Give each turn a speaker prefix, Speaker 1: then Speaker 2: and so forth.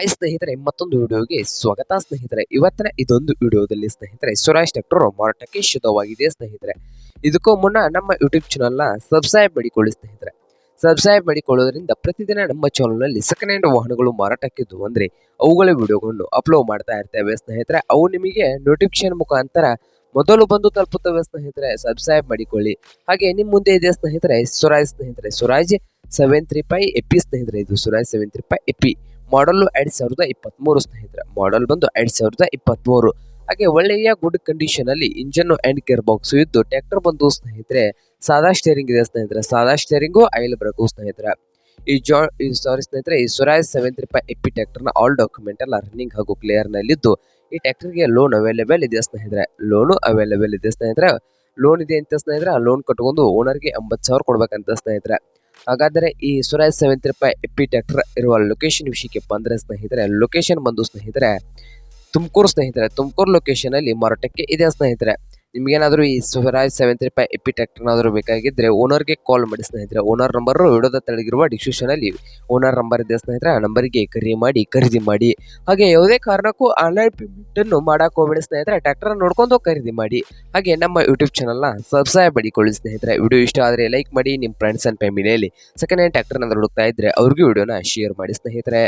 Speaker 1: High ಸ್ನೇಹಿತರೆ, ಮತ್ತೊಂದು ವಿಡಿಯೋಗೆ ಸ್ವಾಗತ ಸ್ನೇಹಿತರೆ. ಇವತ್ತಿನ ಇದೊಂದು ವಿಡಿಯೋದಲ್ಲಿ ಸ್ನೇಹಿತರೆ ಸ್ವರಾಜ್ ಟ್ರ್ಯಾಕ್ಟರ್ ಮಾರಾಟಕ್ಕೆ ಶುದ್ಧವಾಗಿದೆ ಸ್ನೇಹಿತರೆ. ಇದಕ್ಕೂ ಮುನ್ನ ನಮ್ಮ ಯೂಟ್ಯೂಬ್ ಚಾನಲ್ನ ಸಬ್ಸ್ಕ್ರೈಬ್ ಮಾಡಿಕೊಳ್ಳಿ ಸ್ನೇಹಿತರೆ. ಸಬ್ಸ್ಕ್ರೈಬ್ ಮಾಡಿಕೊಳ್ಳೋದ್ರಿಂದ ಪ್ರತಿದಿನ ನಮ್ಮ ಚಾನಲ್ನಲ್ಲಿ ಸೆಕೆಂಡ್ ಹ್ಯಾಂಡ್ ವಾಹನಗಳು ಮಾರಾಟಕ್ಕಿದ್ದು ಅಂದರೆ ಅವುಗಳ ವಿಡಿಯೋಗಳನ್ನು ಅಪ್ಲೋಡ್ ಮಾಡ್ತಾ ಇರ್ತೇವೆ ಸ್ನೇಹಿತರೆ. ಅವು ನಿಮಗೆ ನೋಟಿಫಿಕೇಶನ್ ಮುಖಾಂತರ ಮೊದಲು ಬಂದು ತಲುಪುತ್ತವೆ ಸ್ನೇಹಿತರೆ. ಸಬ್ಸ್ಕ್ರೈಬ್ ಮಾಡಿಕೊಳ್ಳಿ. ಹಾಗೆ ನಿಮ್ಮ ಮುಂದೆ ಇದೆ ಸ್ನೇಹಿತರೆ ಸ್ವರಾಜ್ ಸ್ನೇಹಿತರೆ. Suraj seven three five AP ಸ್ನೇಹಿತರೆ. ಇದು Suraj seven three five AP model ಎರಡ್ ಸಾವಿರದ ಇಪ್ಪತ್ಮೂರು ಸ್ನೇಹಿತರೆ. ಮಾಡಲ್ ಬಂದು ಎರಡ್ ಸಾವಿರದ ಇಪ್ಪತ್ಮೂರು. ಹಾಗೆ ಒಳ್ಳೆಯ ಗುಡ್ ಕಂಡೀಷನ್ ಅಲ್ಲಿ ಇಂಜನ್ ಅಂಡ್ ಕೇರ್ ಬಾಕ್ಸ್ ಇದ್ದು ಟ್ರ್ಯಾಕ್ಟರ್ ಬಂದು ಸ್ನೇಹಿತರೆ, ಸಾದಾ ಸ್ಟೇರಿಂಗ್ ಇದೆ ಸ್ನೇಹಿತರೆ. ಸಾದಾ ಸ್ಟೇರಿಂಗು ಆಯಿಲ್ ಬ್ರೇಕು ಸ್ನೇಹಿತರೆ. ಈ ಜಾ, ಈ ಸಾರಿ ಸ್ನೇಹಿತರೆ, ಈ Swaraj seven three five AP ಟ್ರ್ಯಾಕ್ಟರ್ನ ಆಲ್ ಡಾಕ್ಯುಮೆಂಟ್ ಎಲ್ಲ ರನ್ನಿಂಗ್ ಹಾಗೂ ಕ್ಲಿಯರ್ ನಲ್ಲಿದ್ದು, ಈ ಟ್ರ್ಯಾಕ್ಟರ್ಗೆ ಲೋನ್ ಅವೈಲೇಬಲ್ ಇದೆ ಸ್ನೇಹಿತರೆ. ಲೋನು ಅವೈಲೇಬಲ್ ಇದೆ ಸ್ನೇಹಿತರೆ. ಲೋನ್ ಇದೆ ಅಂತ ಸ್ನೇಹಿತರೆ. ಆ ಲೋನ್ ಕಟ್ಕೊಂಡು ಓನರ್ಗೆ ಎಂಬತ್ತು ಸಾವಿರ ಕೊಡ್ಬೇಕಂತ ಸ್ನೇಹಿತರೆ. ಹಾಗಾದರೆ ಈ ಸುರೇಶ್ ಸೆವೆನ್ ರೂಪಾಯಿ ಎಪ್ಪಿ ಟ್ಯಾಕ್ಟರ್ ಇರುವ ಲೊಕೇಶನ್ ವಿಷಯಕ್ಕೆ ಬಂದರೆ ಸ್ನೇಹಿತರೆ ಲೊಕೇಶನ್ ಬಂದು ಸ್ನೇಹಿತರೆ, ತುಮಕೂರು ಸ್ನೇಹಿತರೆ, ತುಮಕೂರು ಲೊಕೇಶನ್ ಅಲ್ಲಿ ಮಾರಾಟಕ್ಕೆ ಇದೆ ಸ್ನೇಹಿತರೆ. ನಿಮ್ಗೇನಾದರೂ ಈ Swaraj seven three five EP ಟ್ಯಾಕ್ಟರ್ನಾದರೂ ಬೇಕಾಗಿದ್ದರೆ ಓನರ್ಗೆ ಕಾಲ್ ಮಾಡಿ ಸ್ನೇಹಿತರೆ. ಓನರ್ ನಂಬರು ವಿಡಿಯೋದ ತೆಳಗಿರುವ ಡಿಸ್ಕ್ರಿಪ್ಷನಲ್ಲಿ ಓನರ್ ನಂಬರ್ ಇದೆ ಸ್ನೇಹಿತರೆ. ಆ ನಂಬರಿಗೆ ಕರೆ ಮಾಡಿ, ಖರೀದಿ ಮಾಡಿ. ಹಾಗೆ ಯಾವುದೇ ಕಾರಣಕ್ಕೂ ಆನ್ಲೈನ್ ಪೇಮೆಂಟನ್ನು ಮಾಡೋಕೆ ಹೋಗಬೇಡಿ ಸ್ನೇಹಿತರೆ. ಟ್ರ್ಯಾಕ್ಟರ್ ನೋಡ್ಕೊಂಡು ಖರೀದಿ ಮಾಡಿ. ಹಾಗೆ ನಮ್ಮ ಯೂಟ್ಯೂಬ್ ಚಾನಲ್ನ ಸಬ್ಸ್ಕ್ರೈಬ್ ಮಾಡಿಕೊಳ್ಳಿ ಸ್ನೇಹಿತರೆ. ವಿಡಿಯೋ ಇಷ್ಟ ಆದರೆ ಲೈಕ್ ಮಾಡಿ ನಿಮ್ಮ ಫ್ರೆಂಡ್ಸ್ ಆ್ಯಂಡ್ ಫ್ಯಾಮಿಲಿಯಲ್ಲಿ ಸೆಕೆಂಡ್ ಹ್ಯಾಂಡ್ ಟ್ರ್ಯಾಕ್ಟರ್ನ ಹುಡುಕ್ತಾ ಇದ್ದರೆ ಅವ್ರಿಗೂ ವಿಡಿಯೋನ ಶೇರ್ ಮಾಡಿ ಸ್ನೇಹಿತರೆ.